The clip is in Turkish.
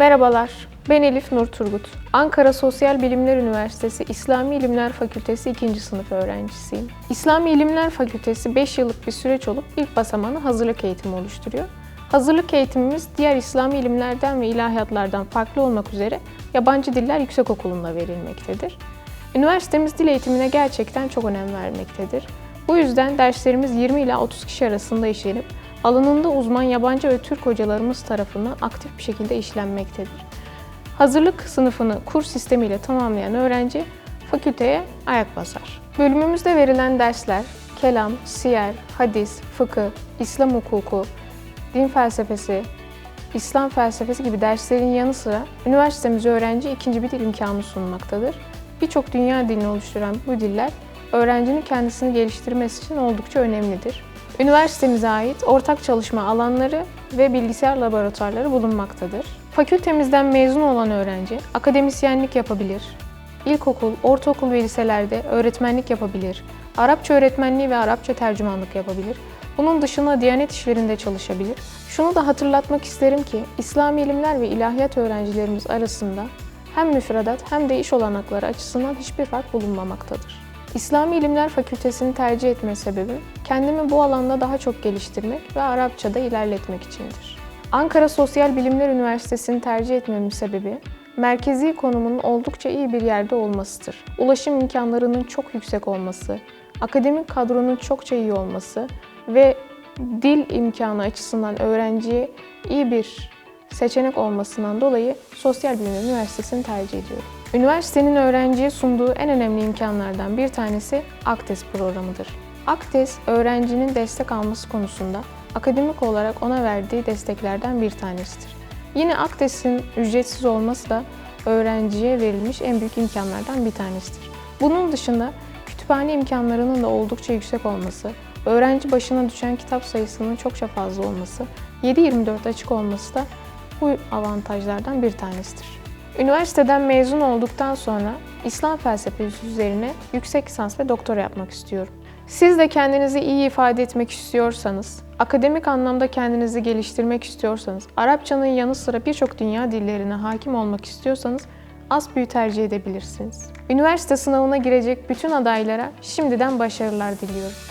Merhabalar, ben Elif Nur Turgut. Ankara Sosyal Bilimler Üniversitesi İslami İlimler Fakültesi 2. sınıf öğrencisiyim. İslami İlimler Fakültesi 5 yıllık bir süreç olup ilk basamağını hazırlık eğitimi oluşturuyor. Hazırlık eğitimimiz diğer İslami ilimlerden ve ilahiyatlardan farklı olmak üzere Yabancı Diller Yüksekokulu'nda verilmektedir. Üniversitemiz dil eğitimine gerçekten çok önem vermektedir. Bu yüzden derslerimiz 20 ila 30 kişi arasında işlenip alanında uzman yabancı ve Türk hocalarımız tarafından aktif bir şekilde işlenmektedir. Hazırlık sınıfını kurs sistemiyle tamamlayan öğrenci fakülteye ayak basar. Bölümümüzde verilen dersler kelam, siyer, hadis, fıkıh, İslam hukuku, din felsefesi, İslam felsefesi gibi derslerin yanı sıra üniversitemiz öğrenci ikinci bir dil imkanı sunmaktadır. Birçok dünya dilini oluşturan bu diller öğrencinin kendisini geliştirmesi için oldukça önemlidir. Üniversitemize ait ortak çalışma alanları ve bilgisayar laboratuvarları bulunmaktadır. Fakültemizden mezun olan öğrenci akademisyenlik yapabilir, ilkokul, ortaokul ve liselerde öğretmenlik yapabilir, Arapça öğretmenliği ve Arapça tercümanlık yapabilir. Bunun dışında Diyanet işlerinde çalışabilir. Şunu da hatırlatmak isterim ki İslami ilimler ve ilahiyat öğrencilerimiz arasında hem müfredat hem de iş olanakları açısından hiçbir fark bulunmamaktadır. İslami İlimler Fakültesini tercih etme sebebim kendimi bu alanda daha çok geliştirmek ve Arapçada ilerletmek içindir. Ankara Sosyal Bilimler Üniversitesi'ni tercih etmemin sebebi merkezi konumunun oldukça iyi bir yerde olmasıdır. Ulaşım imkanlarının çok yüksek olması, akademik kadronun çokça iyi olması ve dil imkanı açısından öğrenciye iyi bir seçenek olmasından dolayı Sosyal Bilimler Üniversitesi'ni tercih ediyorum. Üniversitenin öğrenciye sunduğu en önemli imkanlardan bir tanesi AKTES programıdır. AKTES, öğrencinin destek alması konusunda akademik olarak ona verdiği desteklerden bir tanesidir. Yine AKTES'in ücretsiz olması da öğrenciye verilmiş en büyük imkanlardan bir tanesidir. Bunun dışında kütüphane imkanlarının da oldukça yüksek olması, öğrenci başına düşen kitap sayısının çokça fazla olması, 7-24 açık olması da bu avantajlardan bir tanesidir. Üniversiteden mezun olduktan sonra İslam felsefesi üzerine yüksek lisans ve doktora yapmak istiyorum. Siz de kendinizi iyi ifade etmek istiyorsanız, akademik anlamda kendinizi geliştirmek istiyorsanız, Arapçanın yanı sıra birçok dünya dillerine hakim olmak istiyorsanız ASPÜ'yü tercih edebilirsiniz. Üniversite sınavına girecek bütün adaylara şimdiden başarılar diliyorum.